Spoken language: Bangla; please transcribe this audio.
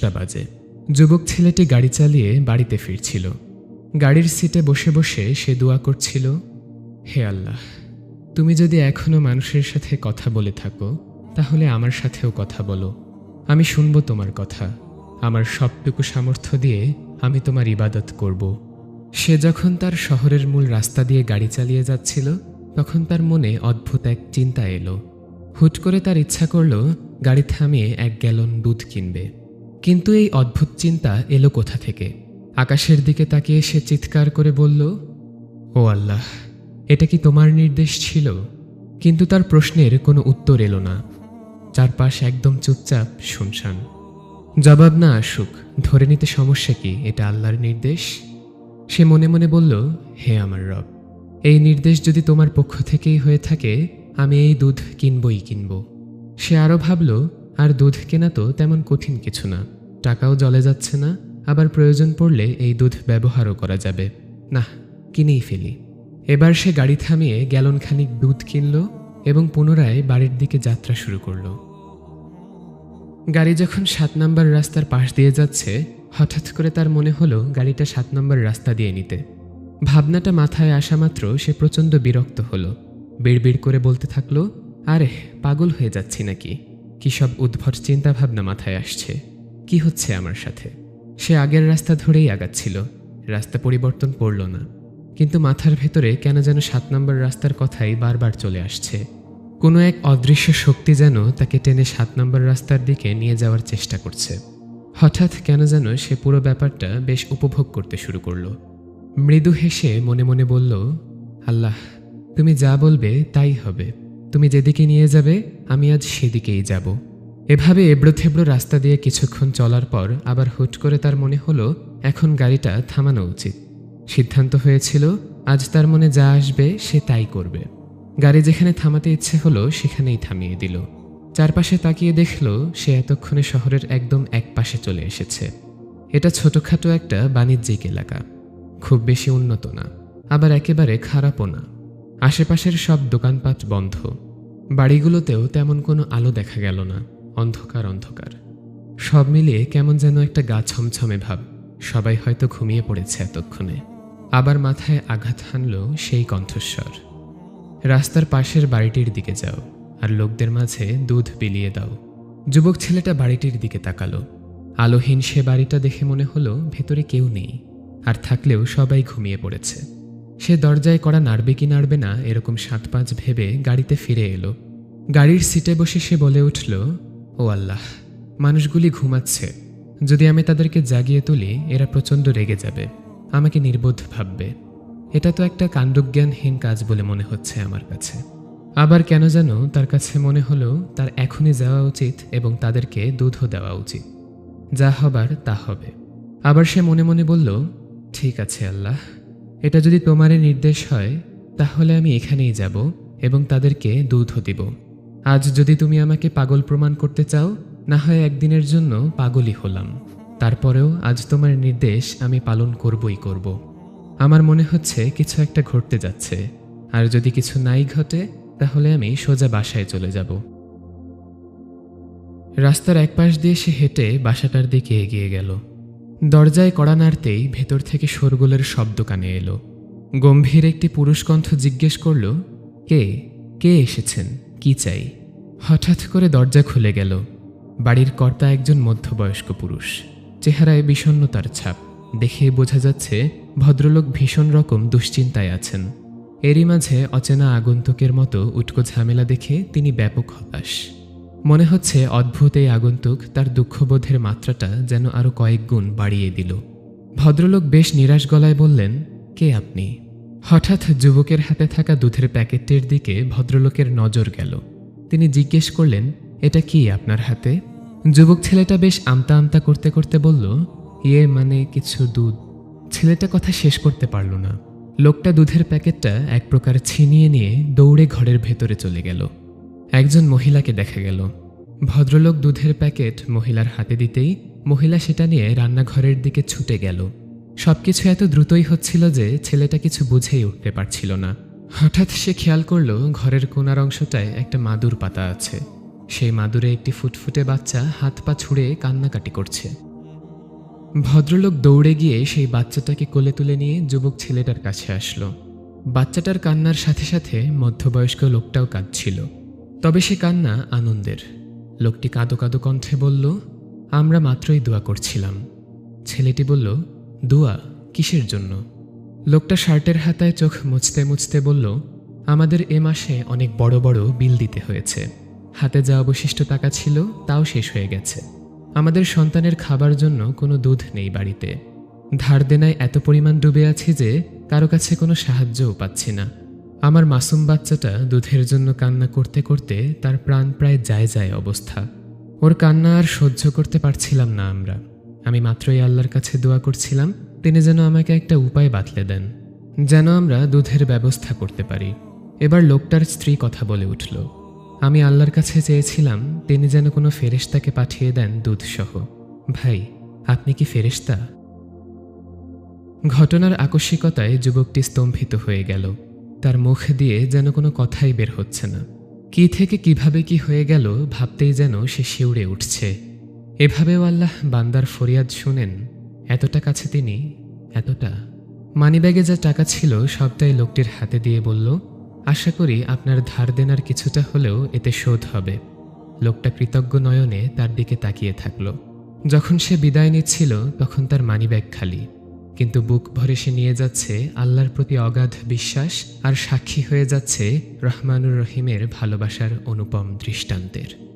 দশটা বাজে। যুবক ছেলেটি গাড়ি চালিয়ে বাড়িতে ফিরছিল। গাড়ির সিটে বসে বসে সে দোয়া করছিল, হে আল্লাহ, তুমি যদি এখনও মানুষের সাথে কথা বলে থাকো, তাহলে আমার সাথেও কথা বলো। আমি শুনব তোমার কথা। আমার সবটুকু সামর্থ্য দিয়ে আমি তোমার ইবাদত করব। সে যখন তার শহরের মূল রাস্তা দিয়ে গাড়ি চালিয়ে যাচ্ছিল, তখন তার মনে অদ্ভুত এক চিন্তা এলো। হুট করে তার ইচ্ছা করল, গাড়ি থামিয়ে এক গ্যালন দুধ কিনবে। কিন্তু এই অদ্ভুত চিন্তা এলো কোথা থেকে? আকাশের দিকে তাকিয়ে সে চিৎকার করে বলল, ও আল্লাহ, এটা কি তোমার নির্দেশ ছিল? কিন্তু তার প্রশ্নের কোনো উত্তর এলো না। চারপাশ একদম চুপচাপ, শুনশান। জবাব না আসুক, ধরে নিতে সমস্যা কি? এটা আল্লাহর নির্দেশ? সে মনে মনে বলল, হে আমার রব, এই নির্দেশ যদি তোমার পক্ষ থেকেই হয়ে থাকে, আমি এই দুধ কিনবই কিনব। সে আরও ভাবল আর দুধ কেনা তো তেমন কঠিন কিছু না। টাকাও জলে যাচ্ছে না, আবার প্রয়োজন পড়লে এই দুধ ব্যবহারও করা যাবে। না কিনেই ফেলি। এবার সে গাড়ি থামিয়ে গ্যালন খানিক দুধ কিনল এবং পুনরায় বাড়ির দিকে যাত্রা শুরু করল। গাড়ি যখন সাত নম্বর রাস্তার পাশ দিয়ে যাচ্ছে, হঠাৎ করে তার মনে হলো গাড়িটা সাত নম্বর রাস্তা দিয়ে নিতে। ভাবনাটা মাথায় আসা মাত্র সে প্রচণ্ড বিরক্ত হলো। বিড়বিড় করে বলতে থাকল, আরে, পাগল হয়ে যাচ্ছি নাকি? কি সব উদ্ভট চিন্তাভাবনা মাথায় আসছে? কি হচ্ছে আমার সাথে? সে আগের রাস্তা ধরেই আগাচ্ছিল। রাস্তা পরিবর্তন করল না। কিন্তু মাথার ভেতরে কেন যেন সাত নম্বর রাস্তার কথাই বারবার চলে আসছে। কোনো এক অদৃশ্য শক্তি যেন তাকে টেনে সাত নম্বর রাস্তার দিকে নিয়ে যাওয়ার চেষ্টা করছে। হঠাৎ কেন যেন সে পুরো ব্যাপারটা বেশ উপভোগ করতে শুরু করল। মৃদু হেসে মনে মনে বলল, আল্লাহ, তুমি যা বলবে তাই হবে। তুমি যেদিকে নিয়ে যাবে, আমি আজ সেদিকেই যাব। এভাবে এবড়ো থেবড়ো রাস্তা দিয়ে কিছুক্ষণ চলার পর আবার হুট করে তার মনে হলো, এখন গাড়িটা থামানো উচিত। সিদ্ধান্ত হয়েছিল, আজ তার মনে যা আসবে সে তাই করবে। গাড়ি যেখানে থামাতে ইচ্ছে হলো, সেখানেই থামিয়ে দিল। চারপাশে তাকিয়ে দেখল, সে এতক্ষণে শহরের একদম এক পাশে চলে এসেছে। এটা ছোটখাটো একটা বাণিজ্যিক এলাকা। খুব বেশি উন্নত না, আবার একেবারে খারাপও না। আশেপাশের সব দোকানপাট বন্ধ। বাড়িগুলোতেও তেমন কোনো আলো দেখা গেল না। অন্ধকার অন্ধকার। সব মিলিয়ে কেমন যেন একটা গা ছমছমে ভাব। সবাই হয়তো ঘুমিয়ে পড়েছে এতক্ষণে। আবার মাথায় আঘাত হানল সেই কণ্ঠস্বর। রাস্তার পাশের বাড়িটির দিকে যাও, আর লোকদের মাঝে দুধ বিলিয়ে দাও। যুবক ছেলেটা বাড়িটির দিকে তাকালো। আলোহীন সে বাড়িটা দেখে মনে হলো ভেতরে কেউ নেই, আর থাকলেও সবাই ঘুমিয়ে পড়েছে। সে দরজায় করা নাড়বে কি নাড়বে না এরকম সাত পাঁচ ভেবে গাড়িতে ফিরে এলো। গাড়ির সিটে বসে সে বলে উঠল, ও আল্লাহ, মানুষগুলি ঘুমাচ্ছে। যদি আমি তাদেরকে জাগিয়ে তুলি, এরা প্রচণ্ড রেগে যাবে। আমাকে নির্বোধ ভাববে। এটা তো একটা কাণ্ডজ্ঞানহীন কাজ বলে মনে হচ্ছে আমার কাছে। আবার কেন যেন তার কাছে মনে হলো, তার এখনই যাওয়া উচিত এবং তাদেরকে দুধও দেওয়া উচিত। যা হবার তা হবে। আবার সে মনে মনে বলল, ঠিক আছে আল্লাহ এটা যদি তোমারই নির্দেশ হয়, তাহলে আমি এখানেই যাব এবং তাদেরকে দুধও দিব। আজ যদি তুমি আমাকে পাগল প্রমাণ করতে চাও, না হয় একদিনের জন্য পাগলই হলাম। তারপরেও আজ তোমার নির্দেশ আমি পালন করবই করব। আমার মনে হচ্ছে কিছু একটা ঘটতে যাচ্ছে। আর যদি কিছু নাই ঘটে, তাহলে আমি সোজা বাসায় চলে যাব। রাস্তার এক পাশ দিয়ে সে হেঁটে বাসাটার দিকে এগিয়ে গেল। দরজায় কড়া নাড়তেই ভেতর থেকে শোরগোলের শব্দ কানে এলো। গম্ভীর একটি পুরুষ কণ্ঠ জিজ্ঞেস করল, কে? কে এসেছেন? কি চাই? হঠাৎ করে দরজা খুলে গেল। বাড়ির কর্তা একজন মধ্যবয়স্ক পুরুষ। চেহারায় বিষণ্নতার ছাপ। দেখে বোঝা যাচ্ছে, ভদ্রলোক ভীষণ রকম দুশ্চিন্তায় আছেন। এরই মাঝে অচেনা আগন্তুকের মতো উটকো ঝামেলা দেখে তিনি ব্যাপক হতাশ। মনে হচ্ছে অদ্ভুত এই আগন্তুক তার দুঃখবোধের মাত্রাটা যেন আরও কয়েক গুণ বাড়িয়ে দিল। ভদ্রলোক বেশ নিরাশ গলায় বললেন, কে আপনি? হঠাৎ যুবকের হাতে থাকা দুধের প্যাকেটটির দিকে ভদ্রলোকের নজর গেল। তিনি জিজ্ঞেস করলেন, এটা কি আপনার হাতে? যুবক ছেলেটা বেশ আমতা আমতা করতে করতে বলল ইয়ে মানে কিছু দুধ। ছেলেটা কথা শেষ করতে পারল না। লোকটা দুধের প্যাকেটটা এক প্রকার ছিনিয়ে নিয়ে দৌড়ে ঘরের ভেতরে চলে গেল। একজন মহিলাকে দেখা গেল। ভদ্রলোক দুধের প্যাকেট মহিলার হাতে দিতেই মহিলা সেটা নিয়ে রান্নাঘরের দিকে ছুটে গেল। সবকিছু এত দ্রুতই হচ্ছিল যে ছেলেটা কিছু বুঝেই উঠতে পারছিল না। হঠাৎ সে খেয়াল করল ঘরের কোনার অংশটায় একটা মাদুর পাতা আছে। সেই মাদুরে একটি ফুটফুটে বাচ্চা হাত পা ছুঁড়ে কান্নাকাটি করছে। ভদ্রলোক দৌড়ে গিয়ে সেই বাচ্চাটাকে কোলে তুলে নিয়ে যুবক ছেলেটার কাছে আসলো। বাচ্চাটার কান্নার সাথে সাথে মধ্যবয়স্ক লোকটাও কাঁদছিল। তবে সে কান্না আনন্দের। লোকটি কাঁদো কাঁদো কণ্ঠে বলল, আমরা মাত্রই দোয়া করছিলাম। ছেলেটি বলল, দোয়া কিসের জন্য? লোকটা শার্টের হাতায় চোখ মুছতে মুছতে বলল, আমাদের এ মাসে অনেক বড় বড় বিল দিতে হয়েছে। হাতে যা অবশিষ্ট টাকা ছিল তাও শেষ হয়ে গেছে। আমাদের সন্তানের খাবার জন্য কোনো দুধ নেই বাড়িতে। ধার দেনায় এত পরিমাণ ডুবে আছি যে কারও কাছে কোনো সাহায্যও পাচ্ছি না। আমার মাসুম বাচ্চাটা দুধের জন্য কান্না করতে করতে তার প্রাণ প্রায় যায় যায় অবস্থা। ওর কান্না আর সহ্য করতে পারছিলাম না আমরা। আমি মাত্রই আল্লাহর কাছে দোয়া করছিলাম, তিনি যেন আমাকে একটা উপায় বাতলে দেন, যেন আমরা দুধের ব্যবস্থা করতে পারি। এবার লোকটার স্ত্রী কথা বলে উঠল। আমি আল্লাহর কাছে চেয়েছিলাম, তিনি যেন কোনো ফেরেশতাকে পাঠিয়ে দেন দুধসহ। ভাই, আপনি কি ফেরেশতা? ঘটনার আকস্মিকতায় যুবকটি স্তম্ভিত হয়ে গেল। তার মুখ দিয়ে যেন কোনো কথাই বের হচ্ছে না। কি থেকে কীভাবে কি হয়ে গেল ভাবতেই যেন সে শিউরে উঠছে। এভাবেও আল্লাহ বান্দার ফরিয়াদ শুনেন, এতটা কাছে তিনি, এতটা। মানিব্যাগে যা টাকা ছিল সবটাই লোকটির হাতে দিয়ে বলল, আশা করি আপনার ধার দেনার কিছুটা হলেও এতে শোধ হবে। লোকটা কৃতজ্ঞ নয়নে তার দিকে তাকিয়ে থাকল। যখন সে বিদায় নিচ্ছিল, তখন তার মানিব্যাগ খালি। কিন্তু বুক ভরে সে নিয়ে যাচ্ছে আল্লাহর প্রতি অগাধ বিশ্বাস আর সাক্ষী হয়ে যাচ্ছে রহমানুর রহিমের ভালোবাসার অনুপম দৃষ্টান্তের।